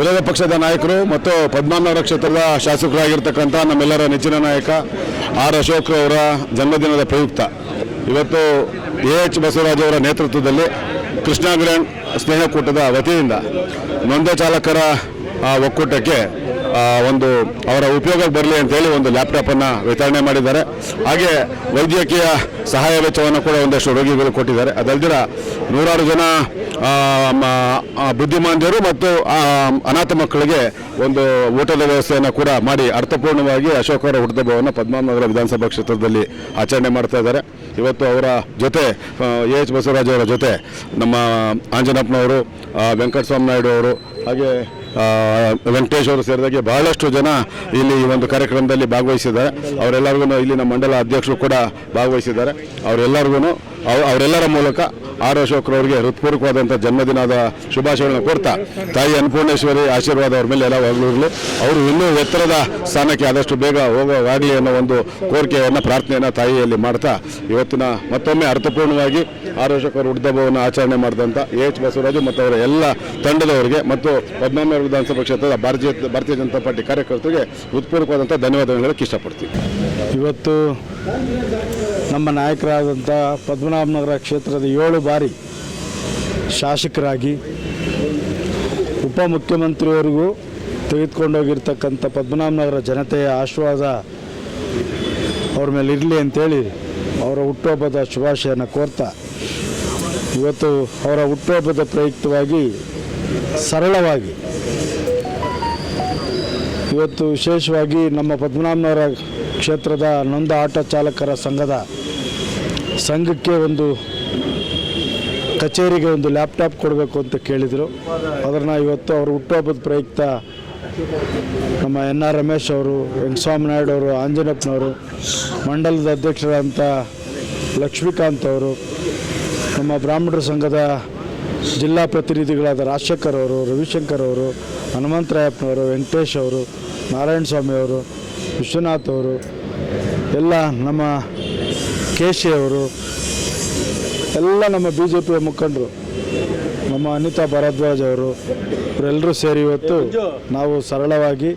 ವಿರೋಧ ಪಕ್ಷದ ನಾಯಕರು ಮತ್ತು ಪದ್ಮನಾಭ ಕ್ಷೇತ್ರದ ಶಾಸಕರಾಗಿರ್ತಕ್ಕಂಥ ನಮ್ಮೆಲ್ಲರ ನೆಚ್ಚಿನ ನಾಯಕ ಆರ್ ಅಶೋಕ್ ಅವರ ಜನ್ಮದಿನದ ಪ್ರಯುಕ್ತ. ಇವತ್ತು ಎ ಎಚ್ ಬಸವರಾಜ್ ಅವರ ನೇತೃತ್ವದಲ್ಲಿ ಕೃಷ್ಣಾಗ್ರಹಣ್ ಸ್ನೇಹಕೂಟದ ವತಿಯಿಂದ ನೊಂದ ಚಾಲಕರ ಒಕ್ಕೂಟಕ್ಕೆ ಒಂದು ಅವರ ಉಪಯೋಗಕ್ಕೆ ಬರಲಿ ಅಂತೇಳಿ ಒಂದು ಲ್ಯಾಪ್ಟಾಪನ್ನು ವಿತರಣೆ ಮಾಡಿದ್ದಾರೆ. ಹಾಗೆ ವೈದ್ಯಕೀಯ ಸಹಾಯ ವೆಚ್ಚವನ್ನು ಕೂಡ ಒಂದಷ್ಟು ರೋಗಿಗಳು ಕೊಟ್ಟಿದ್ದಾರೆ. ಅದಲ್ದಿರ ನೂರಾರು ಜನ ಬುದ್ಧಿಮಾಂದ್ಯರು ಮತ್ತು ಅನಾಥ ಮಕ್ಕಳಿಗೆ ಒಂದು ಊಟದ ವ್ಯವಸ್ಥೆಯನ್ನು ಕೂಡ ಮಾಡಿ ಅರ್ಥಪೂರ್ಣವಾಗಿ ಅಶೋಕ್ ಅವರ ಹುಟ್ಟುಹಬ್ಬವನ್ನು ಪದ್ಮನಾಭನಗರ ವಿಧಾನಸಭಾ ಕ್ಷೇತ್ರದಲ್ಲಿ ಆಚರಣೆ ಮಾಡ್ತಾ ಇದ್ದಾರೆ. ಇವತ್ತು ಅವರ ಜೊತೆ ಎ ಎಚ್ ಬಸವರಾಜ್ ಅವರ ಜೊತೆ ನಮ್ಮ ಆಂಜನಪ್ಪನವರು ವೆಂಕಟಸ್ವಾಮಿ ನಾಯ್ಡು ಅವರು, ಹಾಗೆ ವೆಂಕಟೇಶ್ ಅವರು ಸೇರಿದಾಗೆ ಬಹಳಷ್ಟು ಜನ ಇಲ್ಲಿ ಈ ಒಂದು ಕಾರ್ಯಕ್ರಮದಲ್ಲಿ ಭಾಗವಹಿಸಿದ್ದಾರೆ. ಅವರೆಲ್ಲರಿಗೂ ಇಲ್ಲಿ ನಮ್ಮ ಮಂಡಲ ಅಧ್ಯಕ್ಷರು ಕೂಡ ಭಾಗವಹಿಸಿದ್ದಾರೆ. ಅವರೆಲ್ಲರಿಗೂ ಅವರೆಲ್ಲರ ಮೂಲಕ ಆರ್ ಅಶೋಕ್ರವರಿಗೆ ಹೃತ್ಪೂರ್ವಕವಾದಂಥ ಜನ್ಮದಿನದ ಶುಭಾಶಯಗಳನ್ನು ಕೊಡ್ತಾ, ತಾಯಿ ಅನ್ನಪೂರ್ಣೇಶ್ವರಿ ಆಶೀರ್ವಾದ ಅವ್ರ ಮೇಲೆ ಎಲ್ಲ ಇರಲಿ. ಅವರು ಇನ್ನೂ ಎತ್ತರದ ಸ್ಥಾನಕ್ಕೆ ಆದಷ್ಟು ಬೇಗ ಹೋಗೋವಾಗಲಿ ಅನ್ನೋ ಒಂದು ಕೋರಿಕೆಯನ್ನು, ಪ್ರಾರ್ಥನೆಯನ್ನು ತಾಯಿಯಲ್ಲಿ ಮಾಡ್ತಾ, ಇವತ್ತಿನ ಮತ್ತೊಮ್ಮೆ ಅರ್ಥಪೂರ್ಣವಾಗಿ ಆರ್ ಅಶೋಕ್ ಅವರು ಆಚರಣೆ ಮಾಡಿದಂಥ ಎ ಎಚ್ ಬಸವರಾಜು ಮತ್ತು ಅವರ ಎಲ್ಲ ತಂಡದವರಿಗೆ ಮತ್ತು ಪದ್ಮನಾಭ ವಿಧಾನಸಭಾ ಕ್ಷೇತ್ರದ ಭಾರತೀಯ ಭಾರತೀಯ ಜನತಾ ಪಾರ್ಟಿ ಕಾರ್ಯಕರ್ತರಿಗೆ ಹೃತ್ಪೂರ್ವಕವಾದಂಥ ಧನ್ಯವಾದಗಳು ಹೇಳಕ್ಕೆ ಇಷ್ಟಪಡ್ತೀವಿ ಇವತ್ತು ನಮ್ಮ ನಾಯಕರಾದಂಥ ಪದ್ಮನಾಭನಗರ ಕ್ಷೇತ್ರದ ಏಳು ಬಾರಿ ಶಾಸಕರಾಗಿ ಉಪಮುಖ್ಯಮಂತ್ರಿಯವರಿಗೂ ತೆಗೆದುಕೊಂಡೋಗಿರ್ತಕ್ಕಂಥ ಪದ್ಮನಾಭನಗರ ಜನತೆಯ ಆಶೀರ್ವಾದ ಅವ್ರ ಮೇಲೆ ಇರಲಿ ಅಂತೇಳಿ ಅವರ ಹುಟ್ಟುಹಬ್ಬದ ಶುಭಾಶಯನ ಕೋರ್ತಾ ಇವತ್ತು ಅವರ ಹುಟ್ಟುಹಬ್ಬದ ಪ್ರಯುಕ್ತವಾಗಿ ಸರಳವಾಗಿ ಇವತ್ತು ವಿಶೇಷವಾಗಿ ನಮ್ಮ ಪದ್ಮನಾಭನಗರ ಕ್ಷೇತ್ರದ ನೊಂದ ಆಟೋ ಚಾಲಕರ ಸಂಘದ ಸಂಘಕ್ಕೆ ಒಂದು ಕಚೇರಿಗೆ ಒಂದು ಲ್ಯಾಪ್ಟಾಪ್ ಕೊಡಬೇಕು ಅಂತ ಕೇಳಿದರು. ಅದನ್ನು ಇವತ್ತು ಅವರು ಹುಟ್ಟುಹಬ್ಬದ ಪ್ರಯುಕ್ತ ನಮ್ಮ ಎನ್ ಆರ್ ರಮೇಶ್ ಅವರು ವೆಂಕಟಸ್ವಾಮಿ ನಾಯ್ಡು ಅವರು ಆಂಜನಪ್ಪನವರು ಮಂಡಲದ ಅಧ್ಯಕ್ಷರಾದಂಥ ಲಕ್ಷ್ಮೀಕಾಂತ್ ಅವರು, ನಮ್ಮ ಬ್ರಾಹ್ಮಣರ ಸಂಘದ ಜಿಲ್ಲಾ ಪ್ರತಿನಿಧಿಗಳಾದ ರಾಜಶೇಖರ್ ಅವರು, ರವಿಶಂಕರ್ ಅವರು, ಹನುಮಂತರಾಯಪ್ಪನವರು, ವೆಂಕಟೇಶ್ ಅವರು ನಾರಾಯಣ ಸ್ವಾಮಿ ಅವರು, ವಿಶ್ವನಾಥ್ ಅವರು, ಎಲ್ಲ ನಮ್ಮ ಕೇಶಿ ಅವರು ಎಲ್ಲ ನಮ್ಮ ಬಿ ಜೆ ಪಿಯ ಮುಖಂಡರು ನಮ್ಮ ಅನಿತಾ ಭಾರದ್ವಾಜ್ ಅವರು ಇವರೆಲ್ಲರೂ ಸೇರಿ ಇವತ್ತು ನಾವು ಸರಳವಾಗಿ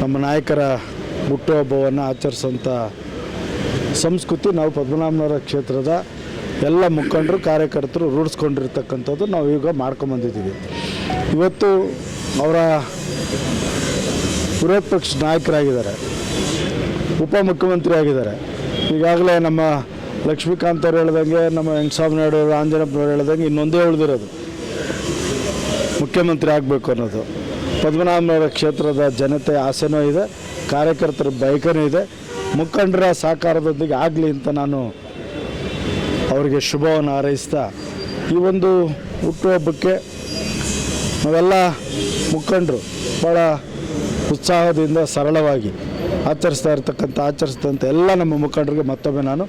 ನಮ್ಮ ನಾಯಕರ ಹುಟ್ಟುಹಬ್ಬವನ್ನು ಆಚರಿಸೋಂಥ ಸಂಸ್ಕೃತಿ ನಾವು ಪದ್ಮನಾಭನಗರ ಕ್ಷೇತ್ರದ ಎಲ್ಲ ಮುಖಂಡರು ಕಾರ್ಯಕರ್ತರು ರೂಢಿಸ್ಕೊಂಡಿರ್ತಕ್ಕಂಥದ್ದು ನಾವು ಈಗ ಮಾಡ್ಕೊಂಬಂದಿದ್ದೀವಿ ಇವತ್ತು ಅವರ ವಿರೋಧ ಪಕ್ಷ ನಾಯಕರಾಗಿದ್ದಾರೆ ಉಪಮುಖ್ಯಮಂತ್ರಿ ಆಗಿದ್ದಾರೆ ಈಗಾಗಲೇ ನಮ್ಮ ಲಕ್ಷ್ಮೀಕಾಂತ್ ಅವ್ರು ಹೇಳ್ದಂಗೆ, ನಮ್ಮ ನಾಯ್ಡು ಅವರು ಆಂಜನಪ್ಪನವ್ರು ಹೇಳ್ದಂಗೆ ಇನ್ನೊಂದೇ ಉಳಿದಿರೋದು. ಮುಖ್ಯಮಂತ್ರಿ ಆಗಬೇಕು ಅನ್ನೋದು. ಪದ್ಮನಾಭನಗರ ಕ್ಷೇತ್ರದ ಜನತೆ ಆಸೆನೂ ಇದೆ, ಕಾರ್ಯಕರ್ತರ ಬಯಕನೂ ಇದೆ. ಮುಖಂಡರ ಸಹಕಾರದೊಂದಿಗೆ ಆಗಲಿ ಅಂತ ನಾನು ಅವರಿಗೆ ಶುಭವನ್ನು ಹಾರೈಸ್ತಾ, ಈ ಒಂದು ಹುಟ್ಟುಹಬ್ಬಕ್ಕೆ ನಾವೆಲ್ಲ ಮುಖಂಡರು ಭಾಳ ಉತ್ಸಾಹದಿಂದ ಸರಳವಾಗಿ ಆಚರಿಸ್ತಾ ಇರ್ತಕ್ಕಂಥ, ಆಚರಿಸಿದಂಥ ಎಲ್ಲ ನಮ್ಮ ಮುಖಂಡರಿಗೆ ಮತ್ತೊಮ್ಮೆ ನಾನು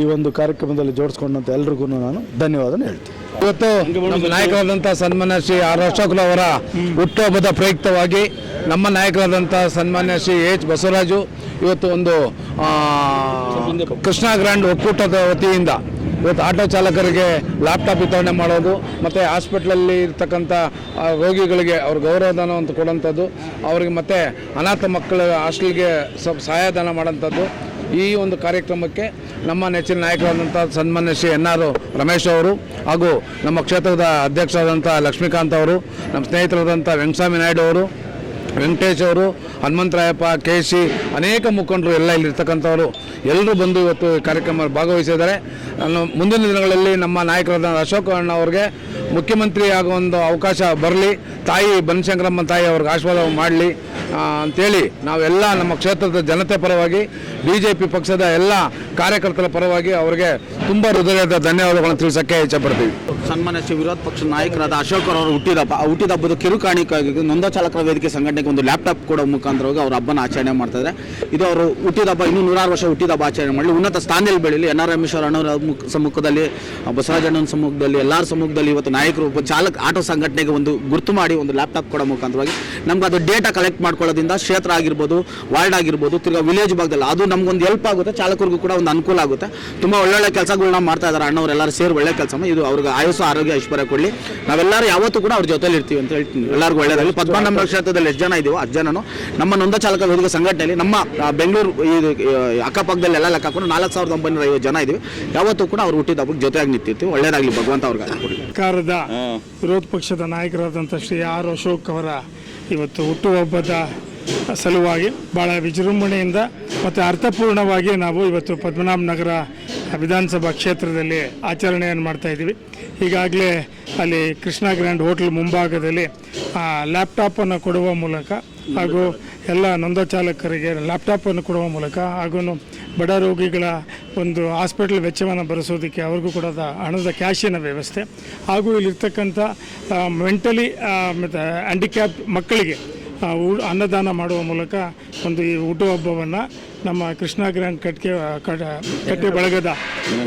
ಈ ಒಂದು ಕಾರ್ಯಕ್ರಮದಲ್ಲಿ ಜೋಡಿಸ್ಕೊಂಡಂಥ ಎಲ್ರಿಗೂ ನಾನು ಧನ್ಯವಾದ ಹೇಳ್ತೀನಿ. ಇವತ್ತು ನಮ್ಮ ನಾಯಕರಾದಂಥ ಸನ್ಮಾನ್ಯ ಶ್ರೀ ಆರ್ ಅಶೋಕ್ರವರ ಹುಟ್ಟುಹಬ್ಬದ ಪ್ರಯುಕ್ತವಾಗಿ ನಮ್ಮ ನಾಯಕರಾದಂಥ ಸನ್ಮಾನ್ಯ ಶ್ರೀ ಎಚ್ ಬಸವರಾಜು ಇವತ್ತು ಒಂದು ಕೃಷ್ಣ ಗ್ರ್ಯಾಂಡ್ ಒಕ್ಕೂಟದ ವತಿಯಿಂದ ಇವತ್ತು ಆಟೋ ಚಾಲಕರಿಗೆ ಲ್ಯಾಪ್ಟಾಪ್ ವಿತರಣೆ ಮಾಡೋದು, ಮತ್ತು ಹಾಸ್ಪಿಟ್ಲಲ್ಲಿ ಇರ್ತಕ್ಕಂಥ ರೋಗಿಗಳಿಗೆ ಅವ್ರ ಗೌರವಧನ ಅಂತ ಕೊಡೋಂಥದ್ದು, ಅವ್ರಿಗೆ ಮತ್ತು ಅನಾಥ ಮಕ್ಕಳ ಹಾಸ್ಟೆಲ್ಗೆ ಸ್ವಲ್ಪ ಸಹಾಯಧನ ಮಾಡೋಂಥದ್ದು. ಈ ಒಂದು ಕಾರ್ಯಕ್ರಮಕ್ಕೆ ನಮ್ಮ ನೆಚ್ಚಿನ ನಾಯಕರಾದಂಥ ಸನ್ಮಾನ್ಯ ಶ್ರೀ ಎನ್ ಆರ್ ರಮೇಶ್ ಅವರು ಹಾಗೂ ನಮ್ಮ ಕ್ಷೇತ್ರದ ಅಧ್ಯಕ್ಷರಾದಂಥ ಲಕ್ಷ್ಮೀಕಾಂತ್ ಅವರು, ನಮ್ಮ ಸ್ನೇಹಿತರಾದಂಥ ವೆಂಕಟಸ್ವಾಮಿ ನಾಯ್ಡು ಅವರು ವೆಂಕಟೇಶ್ ಅವರು ಹನುಮಂತರಾಯಪ್ಪ ಕೆ ಸಿ, ಅನೇಕ ಮುಖಂಡರು ಎಲ್ಲ ಇಲ್ಲಿರ್ತಕ್ಕಂಥವರು ಎಲ್ಲರೂ ಬಂದು ಇವತ್ತು ಕಾರ್ಯಕ್ರಮ ಭಾಗವಹಿಸಿದ್ದಾರೆ. ಮುಂದಿನ ದಿನಗಳಲ್ಲಿ ನಮ್ಮ ನಾಯಕರಾದ ಅಶೋಕ್ ಅಣ್ಣ ಅವ್ರಿಗೆ ಮುಖ್ಯಮಂತ್ರಿ ಆಗೋ ಒಂದು ಅವಕಾಶ ಬರಲಿ. ತಾಯಿ ಬನಶಂಕರಮ್ಮ ತಾಯಿ ಅವ್ರಿಗೆ ಆಶೀರ್ವಾದ ಮಾಡಲಿ. ಅಂತೇಳಿ ನಾವೆಲ್ಲ ನಮ್ಮ ಕ್ಷೇತ್ರದ ಜನತೆ ಪರವಾಗಿ ಬಿ ಪಕ್ಷದ ಎಲ್ಲ ಕಾರ್ಯಕರ್ತರ ಪರವಾಗಿ ಅವರಿಗೆ ತುಂಬ ಹೃದಯದ ಧನ್ಯವಾದಗಳನ್ನು ತಿಳಿಸಕ್ಕೆ ಇಚ್ಛಪಡ್ತೀವಿ ಸನ್ಮಾನ್ಯ ಶ್ರೀ ವಿರೋಧ ಪಕ್ಷದ ನಾಯಕರಾದ ಅಶೋಕ್ ಅವರು ಹುಟ್ಟಿದಪ್ಪ ಹುಟ್ಟಿದ ಹಬ್ಬದ ಕಿರುಕಾಣಿಕೆಯಾಗಿ ನೊಂದ ಚಾಲಕರ ವೇದಿಕೆ ಸಂಘಟನೆಗೆ ಒಂದು ಲ್ಯಾಪ್ಟಾಪ್ ಕೊಡೋ ಮುಖಾಂತರವಾಗಿ ಅವರ ಹಬ್ಬನ ಆಚರಣೆ ಮಾಡ್ತಾ ಇದ್ದಾರೆ. ಇದು ಅವರು ಹುಟ್ಟಿದ ಹಬ್ಬ, ಇನ್ನೂ ನೂರಾರು ವರ್ಷ ಹುಟ್ಟಿದ ಹಬ್ಬ ಆಚರಣೆ ಮಾಡಲಿ. ಉನ್ನತ ಸ್ಥಾನದಲ್ಲಿ ಬೆಳೀಲಿ. ಎನ್ ಆರ್ ರಮೇಶ್ವರ ಅಣ್ಣವರ ಮುಖ- ಸಮ್ಮುಖದಲ್ಲಿ ಬಸವರಾಜಣ್ಣನ ಸಮ್ಮುಖದಲ್ಲಿ, ಎಲ್ಲರ ಸಮ್ಮುಖದಲ್ಲಿ ಇವತ್ತು ನಾಯಕರು ಚಾಲಕ, ಆಟೋ ಸಂಘಟನೆಗೆ ಒಂದು ಗುರುತು ಮಾಡಿ ಒಂದು ಲ್ಯಾಪ್ಟಾಪ್ ಕೊಡೋ ಮುಖಾಂತರವಾಗಿ. ನಮ್ಗೆ ಅದು ಡೇಟಾ ಕಲೆಕ್ಟ್ ಮಾಡ್ಕೊಳ್ಳೋದ್ರಿಂದ ಕ್ಷೇತ್ರ ಆಗಿರ್ಬೋದು ವಾರ್ಡ್ ಆಗಿರ್ಬೋದು, ತಿರ್ಗಾ ವಿಲೇಜ್ ಭಾಗದಲ್ಲಿ. ಅದು ನಮ್ಗೊಂದು ಹೆಲ್ಪ್ ಆಗುತ್ತೆ, ಚಾಲಕರಿಗೂ ಕೂಡ ಒಂದು ಅನುಕೂಲ ಆಗುತ್ತೆ. ತುಂಬ ಒಳ್ಳೊಳ್ಳೆ ಕೆಲಸ ಕೆಲಸಗಳನ್ನ ಮಾಡ್ತಾ ಇದ್ದಾರೆ ಎಲ್ಲರೂ ಸೇರಿ ಒಳ್ಳೆ ಕೆಲಸ ಇದು ಅವ್ರಿಗೆ ಆಯುಸ್ಸು ಆರೋಗ್ಯ ಐಶ್ವರ್ಯ ಕೊಡಲಿ. ನಾವೆಲ್ಲರೂ ಯಾವತ್ತೂ ಕೂಡ ಅವ್ರ ಜೊತೆಲಿ ಇರ್ತೀವಿ ಅಂತ ಹೇಳ್ತೀನಿ. ಎಲ್ಲರಿಗೂ ಒಳ್ಳೇದಾಗಲಿ. ಪದ್ಮನಾಭ ಕ್ಷೇತ್ರದಲ್ಲಿ ಎಷ್ಟು ಜನ ಇದೀವೋ ಅಜ್ಜನ ಜನನು ನಮ್ಮ ನೊಂದ ಚಾಲಕ ವಿರುದ್ಧ ಸಂಘಟನೆಯಲ್ಲಿ ನಮ್ಮ ಬೆಂಗಳೂರು ಇದು ಅಕ್ಕಪಕ್ಕದಲ್ಲಿ ಎಲ್ಲ ಲೆಕ್ಕ ಹಾಕೊಂಡು ನಾಲ್ಕು ಸಾವಿರದ ಒಂಬೈನೂರ ಐವತ್ತು ಜನ ಇದೀವಿ. ಯಾವತ್ತೂ ಕೂಡ ಅವ್ರು ಹುಟ್ಟಿದ ಹಬ್ಬಕ್ಕೆ ಜೊತೆಯಾಗಿ ನಿಂತಿರ್ತೀವಿ. ಒಳ್ಳೇದಾಗಲಿ ಭಗವಂತ ಅವ್ರಿಗೆ ಸರ್ಕಾರದ ವಿರೋಧ ಪಕ್ಷದ ನಾಯಕರಾದಂಥ ಶ್ರೀ ಆರ್ ಅಶೋಕ್ ಅವರ ಇವತ್ತು ಹುಟ್ಟುಹಬ್ಬದ ಸಲುವಾಗಿ ಭಾಳ ವಿಜೃಂಭಣೆಯಿಂದ ಮತ್ತು ಅರ್ಥಪೂರ್ಣವಾಗಿ ನಾವು ಇವತ್ತು ಪದ್ಮನಾಭ ನಗರ ವಿಧಾನಸಭಾ ಕ್ಷೇತ್ರದಲ್ಲಿ ಆಚರಣೆಯನ್ನು ಮಾಡ್ತಾ ಇದ್ದೀವಿ. ಈಗಾಗಲೇ ಅಲ್ಲಿ ಕೃಷ್ಣ ಗ್ರ್ಯಾಂಡ್ ಹೋಟ್ಲ್ ಮುಂಭಾಗದಲ್ಲಿ ಲ್ಯಾಪ್ಟಾಪನ್ನು ಕೊಡುವ ಮೂಲಕ ಹಾಗೂ ಎಲ್ಲ ನೊಂದ ಚಾಲಕರಿಗೆ ಲ್ಯಾಪ್ಟಾಪನ್ನು ಕೊಡುವ ಮೂಲಕ ಹಾಗೂ ಬಡ ರೋಗಿಗಳ ಒಂದು ಹಾಸ್ಪಿಟಲ್ ವೆಚ್ಚವನ್ನು ಭರಿಸೋದಕ್ಕೆ ಅವ್ರಿಗೂ ಕೂಡ ಹಣದ ಕ್ಯಾಶಿನ ವ್ಯವಸ್ಥೆ ಹಾಗೂ ಇಲ್ಲಿರ್ತಕ್ಕಂಥ ಮೆಂಟಲಿ ಮತ್ತು ಹ್ಯಾಂಡಿಕ್ಯಾಪ್ ಮಕ್ಕಳಿಗೆ ಅನ್ನದಾನ ಮಾಡುವ ಮೂಲಕ ಒಂದು ಈ ಹುಟ್ಟುಹಬ್ಬವನ್ನು ನಮ್ಮ ಕೃಷ್ಣ ಗ್ರ್ಯಾಂಡ್ ಕಟ್ಕೆ ಕಟ ಕಟ್ಟೆ ಬಳಗದ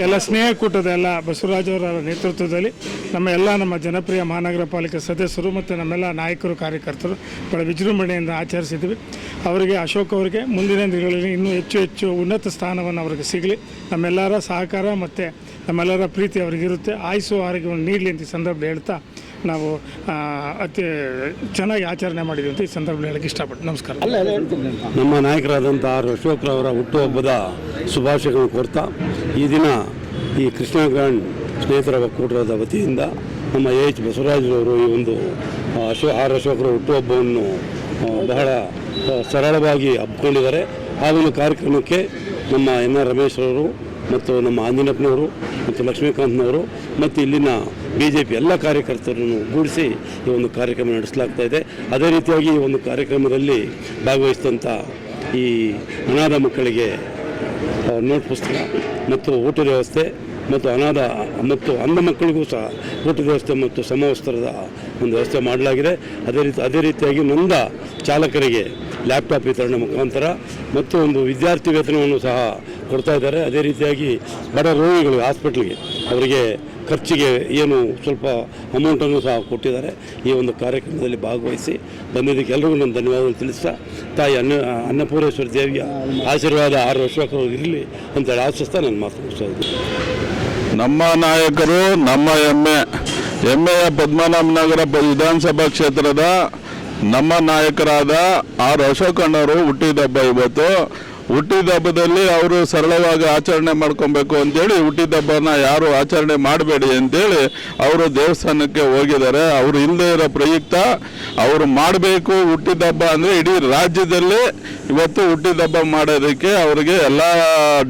ಎಲ್ಲ ಸ್ನೇಹಕೂಟದ ಎಲ್ಲ ಬಸವರಾಜವರ ನೇತೃತ್ವದಲ್ಲಿ ನಮ್ಮ ಎಲ್ಲ ನಮ್ಮ ಜನಪ್ರಿಯ ಮಹಾನಗರ ಪಾಲಿಕೆ ಸದಸ್ಯರು ಮತ್ತು ನಮ್ಮೆಲ್ಲ ನಾಯಕರು, ಕಾರ್ಯಕರ್ತರು ಭಾಳ ವಿಜೃಂಭಣೆಯಿಂದ ಆಚರಿಸಿದ್ವಿ. ಅವರಿಗೆ, ಅಶೋಕ್ ಅವರಿಗೆ ಮುಂದಿನ ದಿನಗಳಲ್ಲಿ ಇನ್ನೂ ಹೆಚ್ಚು ಹೆಚ್ಚು ಉನ್ನತ ಸ್ಥಾನವನ್ನು ಅವರಿಗೆ ಸಿಗಲಿ. ನಮ್ಮೆಲ್ಲರ ಸಹಕಾರ ಮತ್ತು ನಮ್ಮೆಲ್ಲರ ಪ್ರೀತಿ ಅವರಿಗಿರುತ್ತೆ. ಆಯಸು ಆರೋಗ್ಯವನ್ನು ನೀಡಲಿ ಅಂತ ಈ ಸಂದರ್ಭದಲ್ಲಿ ಹೇಳ್ತಾ ನಾವು ಅತಿ ಚೆನ್ನಾಗಿ ಆಚರಣೆ ಮಾಡಿದ್ವಿ ಅಂತ ಈ ಸಂದರ್ಭದಲ್ಲಿ ಹೇಳಕ್ಕೆ ಇಷ್ಟಪಟ್ಟು ನಮಸ್ಕಾರ. ನಮ್ಮ ನಾಯಕರಾದಂಥ ಆರ್ ಅಶೋಕ್ರವರ ಹುಟ್ಟುಹಬ್ಬದ ಶುಭಾಶಯಗಳನ್ನು ಕೋರ್ತಾ ಈ ದಿನ ಈ ಕೃಷ್ಣ ಗ್ರ್ಯಾಂಡ್ ಸ್ನೇಹಿತರ ಒಕ್ಕೂಟದ ವತಿಯಿಂದ ನಮ್ಮ ಎ ಎಚ್ ಬಸವರಾಜರವರು ಈ ಒಂದು ಅಶೋ ಆರ್ ಅಶೋಕರ ಹುಟ್ಟುಹಬ್ಬವನ್ನು ಬಹಳ ಸರಳವಾಗಿ ಹಬ್ಕೊಂಡಿದ್ದಾರೆ. ಆ ಒಂದು ಕಾರ್ಯಕ್ರಮಕ್ಕೆ ನಮ್ಮ ಎನ್ ಆರ್ ರಮೇಶ್ ಅವರು ಮತ್ತು ನಮ್ಮ ಆಂಜನಪ್ಪನವರು ಮತ್ತು ಲಕ್ಷ್ಮೀಕಾಂತ್ನವರು ಮತ್ತು ಇಲ್ಲಿನ ಬಿ ಜೆ ಪಿ ಎಲ್ಲ ಕಾರ್ಯಕರ್ತರನ್ನು ಗೂಡಿಸಿ ಈ ಒಂದು ಕಾರ್ಯಕ್ರಮ ನಡೆಸಲಾಗ್ತಾ ಇದೆ. ಅದೇ ರೀತಿಯಾಗಿ ಈ ಒಂದು ಕಾರ್ಯಕ್ರಮದಲ್ಲಿ ಭಾಗವಹಿಸಿದಂಥ ಈ ಅನಾಥ ಮಕ್ಕಳಿಗೆ ನೋಟ್ ಪುಸ್ತಕ ಮತ್ತು ಊಟದ ವ್ಯವಸ್ಥೆ ಮತ್ತು ಅನಾಥ ಮತ್ತು ಅಂಧ ಮಕ್ಕಳಿಗೂ ಸಹ ಊಟದ ವ್ಯವಸ್ಥೆ ಮತ್ತು ಸಮವಸ್ತ್ರದ ಒಂದು ವ್ಯವಸ್ಥೆ ಮಾಡಲಾಗಿದೆ. ಅದೇ ರೀತಿ, ಅದೇ ರೀತಿಯಾಗಿ ನೊಂದ ಚಾಲಕರಿಗೆ ಲ್ಯಾಪ್ಟಾಪ್ ವಿತರಣೆ ಮುಖಾಂತರ ಮತ್ತು ಒಂದು ವಿದ್ಯಾರ್ಥಿ ವೇತನವನ್ನು ಸಹ ಕೊಡ್ತಾ ಇದ್ದಾರೆ. ಅದೇ ರೀತಿಯಾಗಿ ಬಡ ರೋಗಿಗಳು ಹಾಸ್ಪಿಟ್ಲಿಗೆ ಅವರಿಗೆ ಖರ್ಚಿಗೆ ಏನು ಸ್ವಲ್ಪ ಅಮೌಂಟನ್ನು ಸಹ ಕೊಟ್ಟಿದ್ದಾರೆ. ಈ ಒಂದು ಕಾರ್ಯಕ್ರಮದಲ್ಲಿ ಭಾಗವಹಿಸಿ ಬಂದಿದ್ದಕ್ಕೆ ಎಲ್ಲರಿಗೂ ನಾನು ಧನ್ಯವಾದಗಳು ತಿಳಿಸ್ತಾ, ತಾಯಿ ಅನ್ನ, ಅನ್ನಪೂರ್ಣೇಶ್ವರ ದೇವಿಯ ಆಶೀರ್ವಾದ ಆರು ವರ್ಷಕ್ಕೂ ಇರಲಿ ಅಂತೇಳಿ ಆಶಿಸ್ತಾ ನಾನು ಮಾತು ಮುಗಿಸ್ತಾ ನಮ್ಮ ನಾಯಕರು, ನಮ್ಮ ಹೆಮ್ಮೆ ಹೆಮ್ಮೆಯ ಪದ್ಮನಾಭನಗರ ವಿಧಾನಸಭಾ ಕ್ಷೇತ್ರದ ನಮ್ಮ ನಾಯಕರಾದ ಆರ್ ಅಶೋಕಣ್ಣವರು ಹುಟ್ಟಿದಬ್ಬ ಇವತ್ತು. ಹುಟ್ಟಿದಬ್ಬದಲ್ಲಿ ಅವರು ಸರಳವಾಗಿ ಆಚರಣೆ ಮಾಡ್ಕೊಬೇಕು ಅಂತೇಳಿ ಹುಟ್ಟಿದ ಹಬ್ಬನ ಯಾರು ಆಚರಣೆ ಮಾಡಬೇಡಿ ಅಂತೇಳಿ ಅವರು ದೇವಸ್ಥಾನಕ್ಕೆ ಹೋಗಿದ್ದಾರೆ. ಅವರು ಇಲ್ಲದೆ ಇರೋ ಪ್ರಯುಕ್ತ ಅವರು ಮಾಡಬೇಕು ಹುಟ್ಟಿದ ಹಬ್ಬ ಅಂದರೆ ಇಡೀ ರಾಜ್ಯದಲ್ಲಿ ಇವತ್ತು ಹುಟ್ಟಿದಬ್ಬ ಮಾಡೋದಕ್ಕೆ ಅವರಿಗೆ ಎಲ್ಲ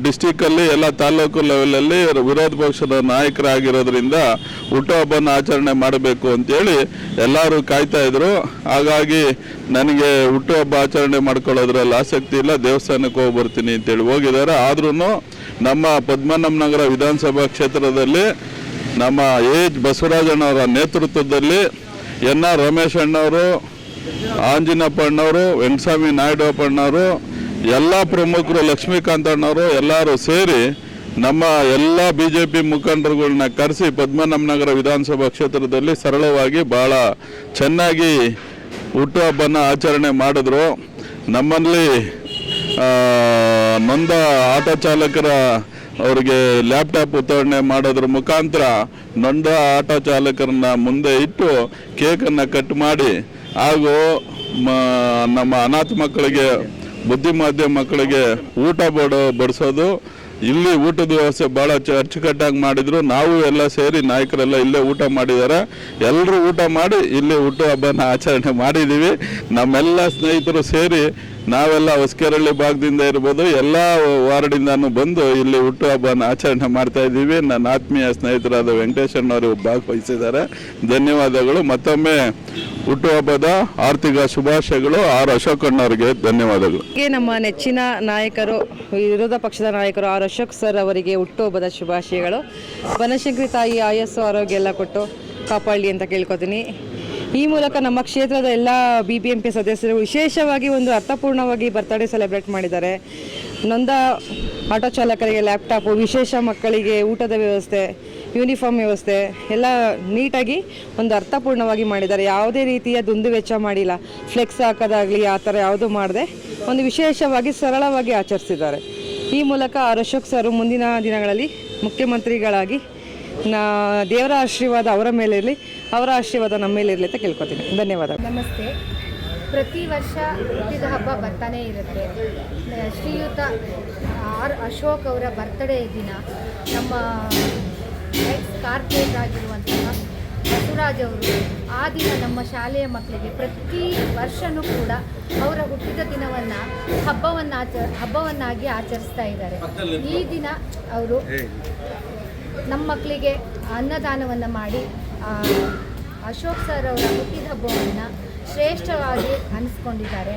ಡಿಸ್ಟಿಕಲ್ಲಿ ಎಲ್ಲ ತಾಲೂಕು ಲೆವೆಲಲ್ಲಿ ವಿರೋಧ ಪಕ್ಷದ ನಾಯಕರಾಗಿರೋದ್ರಿಂದ ಹುಟ್ಟುಹಬ್ಬನ ಆಚರಣೆ ಮಾಡಬೇಕು ಅಂತೇಳಿ ಎಲ್ಲರೂ ಕಾಯ್ತಾ ಇದ್ರು. ಹಾಗಾಗಿ ನನಗೆ ಹುಟ್ಟುಹಬ್ಬ ಆಚರಣೆ ಮಾಡ್ಕೊಳ್ಳೋದ್ರಲ್ಲಿ ಆಸಕ್ತಿ ಇಲ್ಲ, ದೇವಸ್ಥಾನಕ್ಕೆ ಹೋಗಿ ಬರ್ತೀನಿ ಅಂತೇಳಿ ಹೋಗಿದ್ದಾರೆ. ಆದ್ರೂ ನಮ್ಮ ಪದ್ಮನಂ ನಗರ ವಿಧಾನಸಭಾ ಕ್ಷೇತ್ರದಲ್ಲಿ ನಮ್ಮ ಎ ಎಚ್ ಬಸವರಾಜಣ್ಣವರ ನೇತೃತ್ವದಲ್ಲಿ ಎನ್ ಆರ್ ರಮೇಶ್ ಅಣ್ಣವರು ಆಂಜಿನಪ್ಪ ಅಣ್ಣವರು, ವೆಂಕಟಸ್ವಾಮಿ ನಾಯ್ಡು ಅಣ್ಣವರು, ಎಲ್ಲ ಪ್ರಮುಖರು ಲಕ್ಷ್ಮೀಕಾಂತ್ ಅಣ್ಣವರು ಎಲ್ಲರೂ ಸೇರಿ ನಮ್ಮ ಎಲ್ಲ ಬಿ ಜೆ ಪಿ ಮುಖಂಡರುಗಳನ್ನ ಕರೆಸಿ ಪದ್ಮನಾಭನಗರ ವಿಧಾನಸಭಾ ಕ್ಷೇತ್ರದಲ್ಲಿ ಸರಳವಾಗಿ ಭಾಳ ಚೆನ್ನಾಗಿ ಹುಟ್ಟುಹಬ್ಬನ ಆಚರಣೆ ಮಾಡಿದ್ರು. ನಮ್ಮಲ್ಲಿ ನೊಂದ ಆಟೋ ಚಾಲಕರ ಅವರಿಗೆ ಲ್ಯಾಪ್ಟಾಪ್ ವಿತರಣೆ ಮಾಡೋದ್ರ ಮುಖಾಂತರ ನೊಂದ ಆಟೋ ಚಾಲಕರನ್ನ ಮುಂದೆ ಇಟ್ಟು ಕೇಕನ್ನು ಕಟ್ ಮಾಡಿ, ಹಾಗೂ ನಮ್ಮ ಅನಾಥ ಮಕ್ಕಳಿಗೆ ಬುದ್ಧಿಮಾಂದ್ಯ ಮಕ್ಕಳಿಗೆ ಊಟ ಬಡ, ಬಡಿಸೋದು ಇಲ್ಲಿ ಊಟದ ವ್ಯವಸ್ಥೆ ಭಾಳ ಅಚ್ಚುಕಟ್ಟಾಗಿ ಮಾಡಿದ್ರು. ನಾವು ಎಲ್ಲ ಸೇರಿ ನಾಯಕರೆಲ್ಲ ಇಲ್ಲೇ ಊಟ ಮಾಡಿದ್ದಾರೆ ಎಲ್ಲರೂ ಊಟ ಮಾಡಿ ಇಲ್ಲಿ ಹುಟ್ಟು ಹಬ್ಬನ ಆಚರಣೆ ಮಾಡಿದ್ದೀವಿ ನಮ್ಮೆಲ್ಲ ಸ್ನೇಹಿತರು ಸೇರಿ ನಾವೆಲ್ಲ ಹೊಸಕೆರಳ್ಳಿ ಭಾಗದಿಂದ ಇರ್ಬೋದು, ಎಲ್ಲ ವಾರ್ಡಿಂದಾನು ಬಂದು ಇಲ್ಲಿ ಹುಟ್ಟುಹಬ್ಬನ ಆಚರಣೆ ಮಾಡ್ತಾ ಇದ್ದೀವಿ. ನನ್ನ ಆತ್ಮೀಯ ಸ್ನೇಹಿತರಾದ ವೆಂಕಟೇಶಣ್ಣವರು ಭಾಗವಹಿಸಿದ್ದಾರೆ. ಧನ್ಯವಾದಗಳು. ಮತ್ತೊಮ್ಮೆ ಹುಟ್ಟುಹಬ್ಬದ ಆರ್ಥಿಕ ಶುಭಾಶಯಗಳು ಆರ್ ಅಶೋಕಣ್ಣವರಿಗೆ ಧನ್ಯವಾದಗಳು. ಹೀಗೆ ನಮ್ಮ ನೆಚ್ಚಿನ ನಾಯಕರು, ವಿರೋಧ ಪಕ್ಷದ ನಾಯಕರು ಆರ್ ಅಶೋಕ್ ಸರ್ ಅವರಿಗೆ ಹುಟ್ಟುಹಬ್ಬದ ಶುಭಾಶಯಗಳು. ಬನಶಂಕರಿ ತಾಯಿ ಆಯಸ್ಸು ಆರೋಗ್ಯ ಎಲ್ಲ ಕೊಟ್ಟು ಕಾಪಾಡಲಿ ಅಂತ ಕೇಳ್ಕೊತೀನಿ. ಈ ಮೂಲಕ ನಮ್ಮ ಕ್ಷೇತ್ರದ ಎಲ್ಲ ಬಿ ಬಿ ಎಂ ಪಿ ಸದಸ್ಯರು ವಿಶೇಷವಾಗಿ ಒಂದು ಅರ್ಥಪೂರ್ಣವಾಗಿ ಬರ್ತ್ಡೇ ಸೆಲೆಬ್ರೇಟ್ ಮಾಡಿದ್ದಾರೆ. ನೊಂದ ಆಟೋ ಚಾಲಕರಿಗೆ ಲ್ಯಾಪ್ಟಾಪು ವಿಶೇಷ ಮಕ್ಕಳಿಗೆ ಊಟದ ವ್ಯವಸ್ಥೆ ಯೂನಿಫಾರ್ಮ್ ವ್ಯವಸ್ಥೆ ಎಲ್ಲ ನೀಟಾಗಿ ಒಂದು ಅರ್ಥಪೂರ್ಣವಾಗಿ ಮಾಡಿದ್ದಾರೆ. ಯಾವುದೇ ರೀತಿಯ ದುಂದು ವೆಚ್ಚ ಮಾಡಿಲ್ಲ. ಫ್ಲೆಕ್ಸ್ ಹಾಕೋದಾಗಲಿ ಆ ಥರ ಯಾವುದೂ ಮಾಡದೆ ಒಂದು ವಿಶೇಷವಾಗಿ ಸರಳವಾಗಿ ಆಚರಿಸಿದ್ದಾರೆ. ಈ ಮೂಲಕ ಅಶೋಕ್ ಸರ್ ಮುಂದಿನ ದಿನಗಳಲ್ಲಿ ಮುಖ್ಯಮಂತ್ರಿಗಳಾಗಿ ನಾ ದೇವರ ಆಶೀರ್ವಾದ ಅವರ ಮೇಲೆ ಇರಲಿ ಅವರ ಆಶೀರ್ವಾದ ನಮ್ಮ ಮೇಲೆ ಇರಲಿ ಅಂತ ಕೇಳ್ಕೊತೀನಿ. ಧನ್ಯವಾದ. ನಮಸ್ತೆ. ಪ್ರತಿ ವರ್ಷ ಹುಟ್ಟಿದ ಹಬ್ಬ ಬರ್ತಾನೆ ಇರುತ್ತೆ. ಶ್ರೀಯುತ ಆರ್ ಅಶೋಕ್ ಅವರ ಬರ್ತ್ಡೇ ದಿನ ನಮ್ಮ ಕಾರ್ಪೊರೇಟ್ ಆಗಿರುವಂತಹ ಬಸವರಾಜ್ ಅವರು ಆ ದಿನ ನಮ್ಮ ಶಾಲೆಯ ಮಕ್ಕಳಿಗೆ ಪ್ರತಿ ವರ್ಷವೂ ಕೂಡ ಅವರ ಹುಟ್ಟಿದ ದಿನವನ್ನು ಹಬ್ಬವನ್ನು ಆಚ, ಹಬ್ಬವನ್ನಾಗಿ ಆಚರಿಸ್ತಾ ಇದ್ದಾರೆ. ಈ ದಿನ ಅವರು ನಮ್ಮ ಮಕ್ಕಳಿಗೆ ಅನ್ನದಾನವನ್ನು ಮಾಡಿ ಅಶೋಕ್ ಸರ್ ಅವರ ಹುಟ್ಟಿದ ಹಬ್ಬವನ್ನು ಶ್ರೇಷ್ಠವಾಗಿ ಅನಿಸ್ಕೊಂಡಿದ್ದಾರೆ.